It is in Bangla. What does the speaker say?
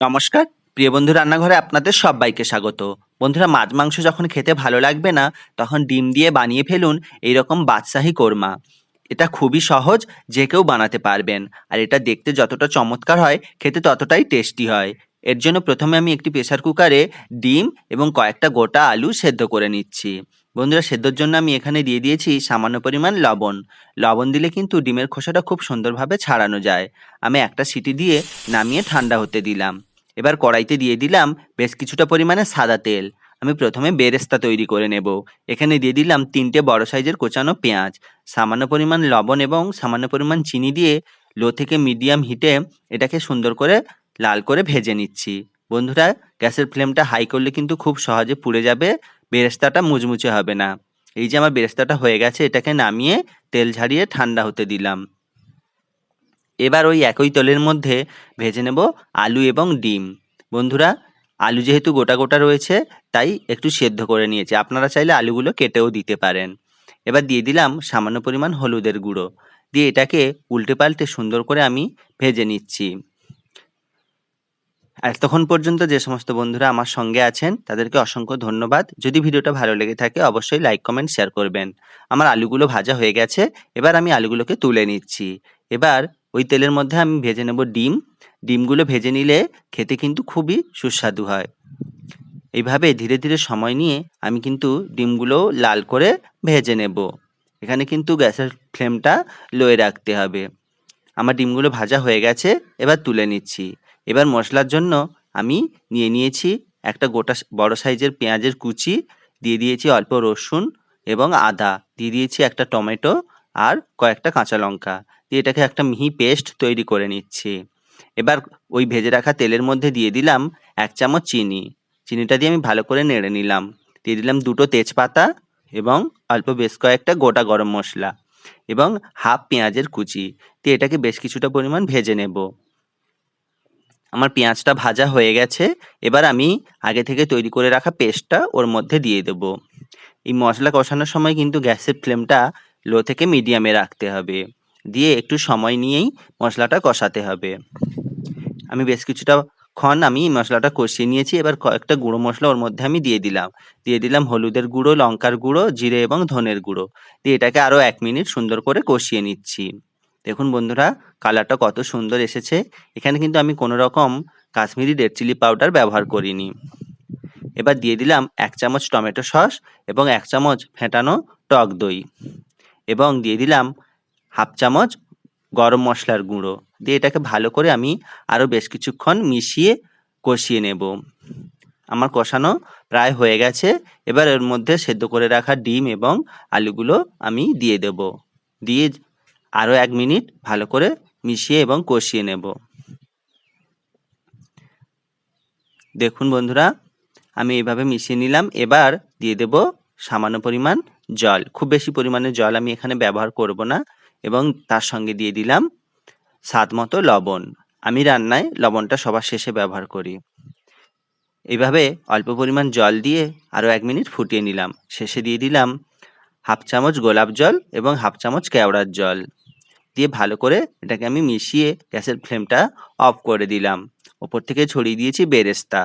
নমস্কার। প্রিয় বন্ধু রান্নাঘরে আপনাদের সবাইকে স্বাগত। বন্ধুরা, মাছ মাংস যখন খেতে ভালো লাগবে না, তখন ডিম দিয়ে বানিয়ে ফেলুন এইরকম বাদশাহী কোরমা। এটা খুবই সহজ, যে কেউ বানাতে পারবেন। আর এটা দেখতে যতটা চমৎকার হয়, খেতে ততটাই টেস্টি হয়। এর জন্য প্রথমে আমি একটি প্রেসার কুকারে ডিম এবং কয়েকটা গোটা আলু সেদ্ধ করে নিচ্ছি। বন্ধুরা, সেদ্ধর জন্য আমি এখানে দিয়ে দিয়েছি সামান্য পরিমাণ লবণ। লবণ দিলে কিন্তু ডিমের খোসাটা খুব সুন্দরভাবে ছাড়ানো যায়। আমি একটা সিটি দিয়ে নামিয়ে ঠান্ডা হতে দিলাম। এবার কড়াইতে দিয়ে দিলাম বেশ কিছুটা পরিমাণে সাদা তেল। আমি প্রথমে বেরেস্তা তৈরি করে নেব। এখানে দিয়ে দিলাম তিনটে বড় সাইজের কোচানো পেঁয়াজ। সামান্য পরিমাণ লবণ এবং সামান্য পরিমাণ চিনি দিয়ে লো থেকে মিডিয়াম হিটে এটাকে সুন্দর করে লাল করে ভেজে নিচ্ছি। বন্ধুরা, গ্যাসের ফ্লেমটা হাই করলে কিন্তু খুব সহজে পুড়ে যাবে, বেরেস্তাটা মুচমুচে হবে না। এই যে আমার বেরেস্তাটা হয়ে গেছে, এটাকে নামিয়ে তেল ঝাড়িয়ে ঠান্ডা হতে দিলাম। এবার ওই একই তেলের মধ্যে ভেজে নেব আলু এবং ডিম। বন্ধুরা, আলু যেহেতু গোটা গোটা রয়েছে, তাই একটু সেদ্ধ করে নিয়েছি। আপনারা চাইলে আলুগুলো কেটেও দিতে পারেন। এবার দিয়ে দিলাম সামান্য পরিমাণ হলুদের গুঁড়ো। দিয়ে এটাকে উল্টে পাল্টে সুন্দর করে আমি ভেজে নিচ্ছি। এতক্ষণ পর্যন্ত যে সমস্ত বন্ধুরা আমার সঙ্গে আছেন, তাদেরকে অসংখ্য ধন্যবাদ। যদি ভিডিওটা ভালো লেগে থাকে, অবশ্যই লাইক, কমেন্ট, শেয়ার করবেন। আমার আলুগুলো ভাজা হয়ে গেছে, এবার আমি আলুগুলোকে তুলে নিচ্ছি। এবার ওই তেলের মধ্যে আমি ভেজে নেব ডিম। ডিমগুলো ভেজে নিলে খেতে কিন্তু খুবই সুস্বাদু হয়। এইভাবে ধীরে ধীরে সময় নিয়ে আমি কিন্তু ডিমগুলো লাল করে ভেজে নেব। এখানে কিন্তু গ্যাসের ফ্লেমটা লোয়ে রাখতে হবে। আমার ডিমগুলো ভাজা হয়ে গেছে, এবার তুলে নিচ্ছি। এবার মশলার জন্য আমি নিয়ে নিয়েছি একটা গোটা বড় সাইজের পেঁয়াজের কুচি, দিয়ে দিয়েছি অল্প রসুন এবং আদা, দিয়ে দিয়েছি একটা টমেটো আর কয়েকটা কাঁচা লঙ্কা। দিয়ে এটাকে একটা মিহি পেস্ট তৈরি করে নিচ্ছি। এবার ওই ভেজে রাখা তেলের মধ্যে দিয়ে দিলাম এক চামচ চিনি। চিনিটা দিয়ে আমি ভালো করে নেড়ে নিলাম। দিয়ে দিলাম দুটো তেজপাতা এবং অল্প বেশ কয়েকটা গোটা গরম মশলা এবং হাফ পেঁয়াজের কুচি। দিয়ে এটাকে বেশ কিছুটা পরিমাণ ভেজে নেব। আমার পেঁয়াজটা ভাজা হয়ে গেছে। এবার আমি আগে থেকে তৈরি করে রাখা পেস্টটা ওর মধ্যে দিয়ে দেব। এই মশলা কষানোর সময় কিন্তু গ্যাসের ফ্লেমটা লো থেকে মিডিয়ামে রাখতে হবে। দিয়ে একটু সময় নিয়েই মশলাটা কষাতে হবে। আমি বেশ কিছুটা ক্ষণ আমি মশলাটা কষিয়ে নিয়েছি। এবার কয়েকটা গুঁড়ো মশলা ওর মধ্যে আমি দিয়ে দিলাম। দিয়ে দিলাম হলুদের গুঁড়ো, লঙ্কার গুঁড়ো, জিরে এবং ধনের গুঁড়ো। দিয়ে এটাকে আরও এক মিনিট সুন্দর করে কষিয়ে নিচ্ছি। দেখুন বন্ধুরা, কালারটা কত সুন্দর এসেছে। এখানে কিন্তু আমি কোনো রকম কাশ্মীরি রেড চিলি পাউডার ব্যবহার করিনি। এবার দিয়ে দিলাম এক চামচ টমেটো সস এবং এক চামচ ফেটানো টক দই। এবং দিয়ে দিলাম হাফ চামচ গরম মশলার গুঁড়ো। দিয়ে এটাকে ভালো করে আমি আরও বেশ কিছুক্ষণ মিশিয়ে কষিয়ে নেব। আমার কষানো প্রায় হয়ে গেছে। এবার এর মধ্যে সেদ্ধ করে রাখা ডিম এবং আলুগুলো আমি দিয়ে দেব। দিয়ে আরও এক মিনিট ভালো করে মিশিয়ে এবং কষিয়ে নেব। দেখুন বন্ধুরা, আমি এভাবে মিশিয়ে নিলাম। এবার দিয়ে দেব সামান্য পরিমাণ জল, খুব বেশি পরিমাণে জল আমি এখানে ব্যবহার করব না এবং তার সঙ্গে দিয়ে দিলাম স্বাদ মতো লবণ। আমি রান্নায় লবণটা সবার শেষে ব্যবহার করি। এইভাবে অল্প পরিমাণ জল দিয়ে আরও এক মিনিট ফুটিয়ে নিলাম। শেষে দিয়ে দিলাম হাফ চামচ গোলাপ জল এবং হাফ চামচ কেওড়ার জল। দিয়ে ভালো করে এটাকে আমি মিশিয়ে গ্যাসের ফ্লেমটা অফ করে দিলাম। ওপর থেকে ছড়িয়ে দিয়েছি বেরেস্তা।